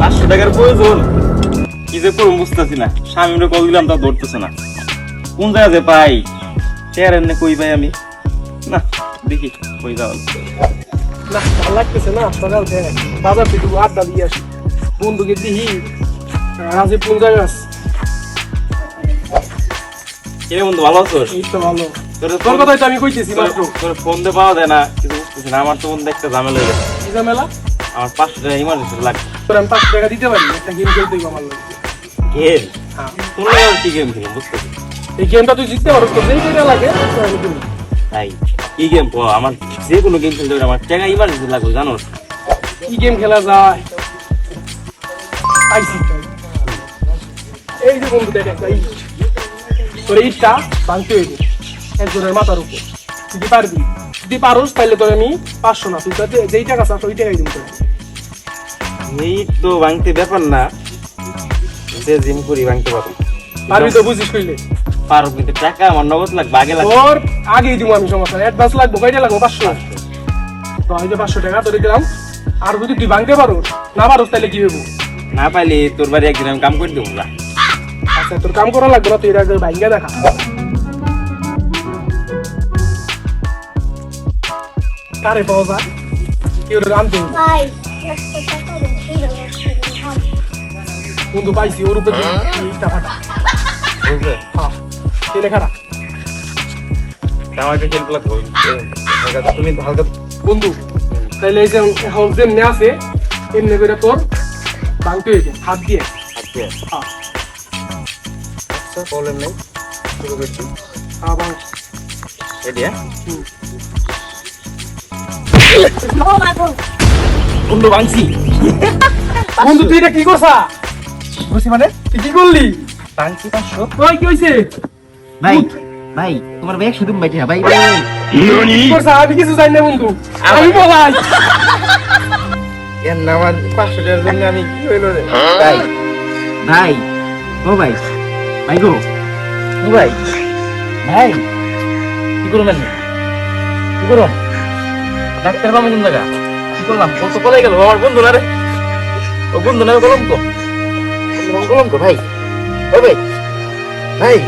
পাঁচশো টাকার প্রয়োজন। কি যে করুন বুঝতেছি না। স্বামীরে কল দিলাম তা ধরতেছে না। কোন পাই? চেয়ার এমনি কই পাই আমি? না দেখি কই যাওয়া না ভালো লাগতেছে না সকাল থেকে বাজার থেকে আড্ডা দিয়ে আসি। বন্ধুকে দিহি রাজীব কোন জায়গা আছে। কে বন্ধু ভালো আছো এই তো ভালো। তোর কথাই তো আমি কইতেছি মাত্র। তোর ফোন দিয়ে পাওয়া যায় না কিছু বুঝতেছি না। আমার তো ফোন দেখতে ঝামেলা হয়ে গেছে কি ঝামেলা আমার পাঁচশো টাকা ইমার্জেন্সি লাগবে। তোর আমি পাঁচশো টাকা দিতে পারি একটা গেম খেলতে আমার লাগে। গেম হ্যাঁ। কি গেম খেলি বুঝতেছি এই গেমটা তুই জিততে পারো তোর যেই লাগে। তাই কি গেম আমার যে কোনো গেম খেলতে আমার টাকা ইমার্জেন্সি লাগবে জানো? কি গেম খেলা যায়? আইসি। এই যে বন্ধু দেখ একটা ইট। তোর ইটটা ভাঙতে হইবে একজনের মাথার উপর। তুই কি পারবি? যদি পারোস তাহলে তোর আমি পাঁচশো না তুই যেই টাকা চাস ওই টাকাই দিব এই তো ভাঙতে ব্যাপার না। যে জিম করি ভাঙতে পারব। পারবি তো বুঝিস কইলে। পারব কিন্তু টাকা আমার নগদ লাগবে আগে লাগবে। তোর আগেই দিব আমি সমস্যা অ্যাডভান্স লাগবো কয়টা লাগবো পাঁচশো? তো এই যে পাঁচশো টাকা তোর দিলাম আর যদি তুই ভাঙতে পারোস না পারোস তাহলে কি হইব? না পাইলে তোর বাড়ি একদিন আমি কাম করে দেবো আচ্ছা তোর কাম করা লাগবে না তুই আগে ভাঙ্গা দেখা। কারে পাওয়া যায় কি ওর আনতে এই। বন্ধু পাইছি ওর উপরে এই টাকাটা। বুঝলে? হ্যাঁ আমাকে হেল্প লাগবে। হালকা তুমি হালকা বন্ধু তাহলে এই যে এখন যেমনি আছে এমনি করে তোর ভাঙতে হাত দিয়ে। আচ্ছা হ্যাঁ। আচ্ছা প্রবলেম নেই। শুরু করছি। হ্যাঁ ভাঙ রেডি হ্যাঁ? হুম। বন্ধু ভাঙছি বন্ধু তুই এটা কি করছা? বুঝছি মানে তুই কি করলি? ভাঙছি পাঁচশো ওই কি হইছে? ভাই ভাই তোমার ব্যাগ শুধু বাইটে ভাই। ভাই কি করছা? আমি কিছু জানি না বন্ধু। আমি বলাই। এর নাম পাঁচশো টাকার জন্য আমি কি হইল রে? ভাই ভাই ও ভাই ভাই গো। ও ভাই। ভাই। কি করো মানে কি করো? ডাক্তার বাবু কোন জায়গা? কি করলাম? তো বলে গেল? আমার বন্ধু না রে। ও বন্ধু না কলম তো কলম তো ভাই ও ভাই ভাই।